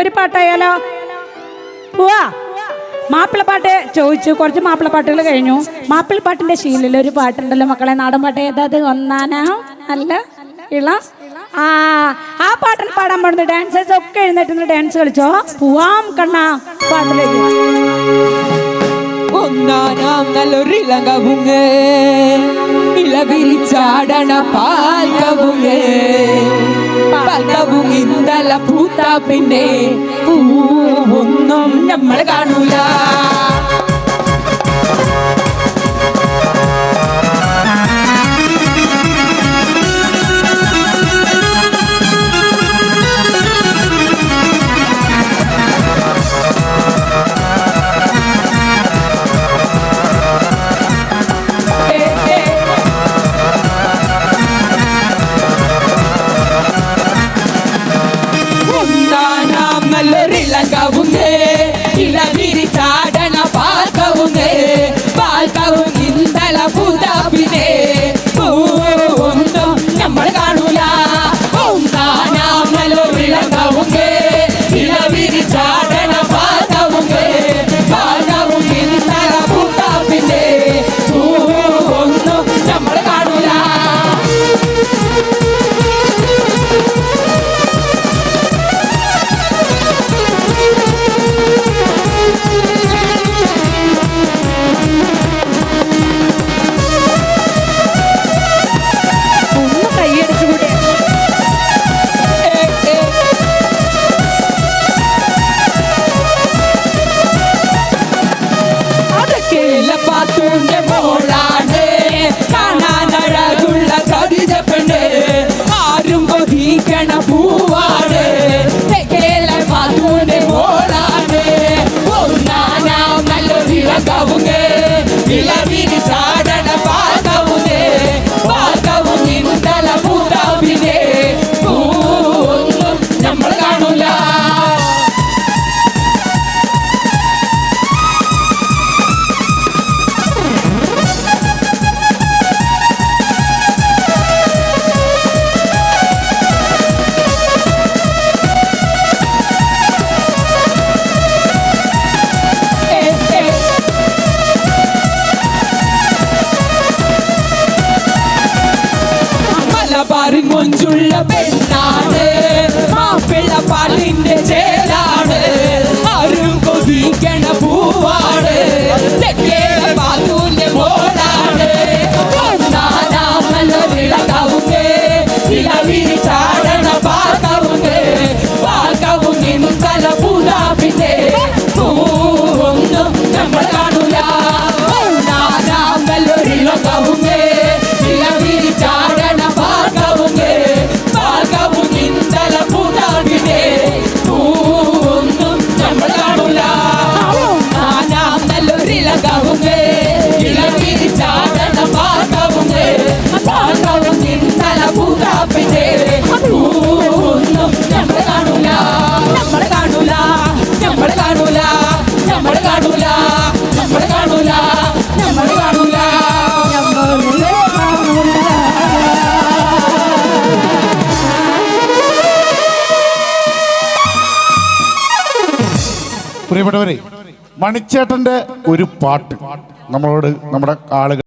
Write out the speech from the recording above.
ഒരു പാട്ടായാലോ? പോവാ. മാപ്പിളപ്പാട്ട് ചോദിച്ചു. കുറച്ച് മാപ്പിള മാപ്പിളപ്പാട്ടുകൾ കഴിഞ്ഞു. മാപ്പിളപ്പാട്ടിന്റെ ശീലിൽ ഒരു പാട്ടുണ്ടല്ലോ മക്കളെ. നാടൻ പാട്ട് ഏതാത്? ഒന്നാനാ അല്ല ഇള. ആ ആ പാട്ടിന് പാടാൻ പാടുന്നു ഡാൻസേഴ്സ് ഒക്കെ എഴുന്നേറ്റ് ഡാൻസ് കളിച്ചോ? പോവാം കണ്ണ. പാട്ടിലേക്ക് ഒന്നാനാം പാൽക്കവുങ്ങ് പാൽക്കവും ഇന്നല പൂത്ത പിന്നെ പൂവൊന്നും നമ്മൾ കാണൂല. ഒന്നാനാം നല്ലൊരിളകവുങ്ങ് ഇളവിരിച്ചാടണ പാൽക്കവുങ്ങ് പാൽക്കവും ഇന്നല Si la vida கொஞ்சுள்ள பெண்ணானே. പ്രിയപ്പെട്ടവരെ മണിച്ചേട്ടന്റെ ഒരു പാട്ട് നമ്മളോട് നമ്മുടെ ആളുകൾ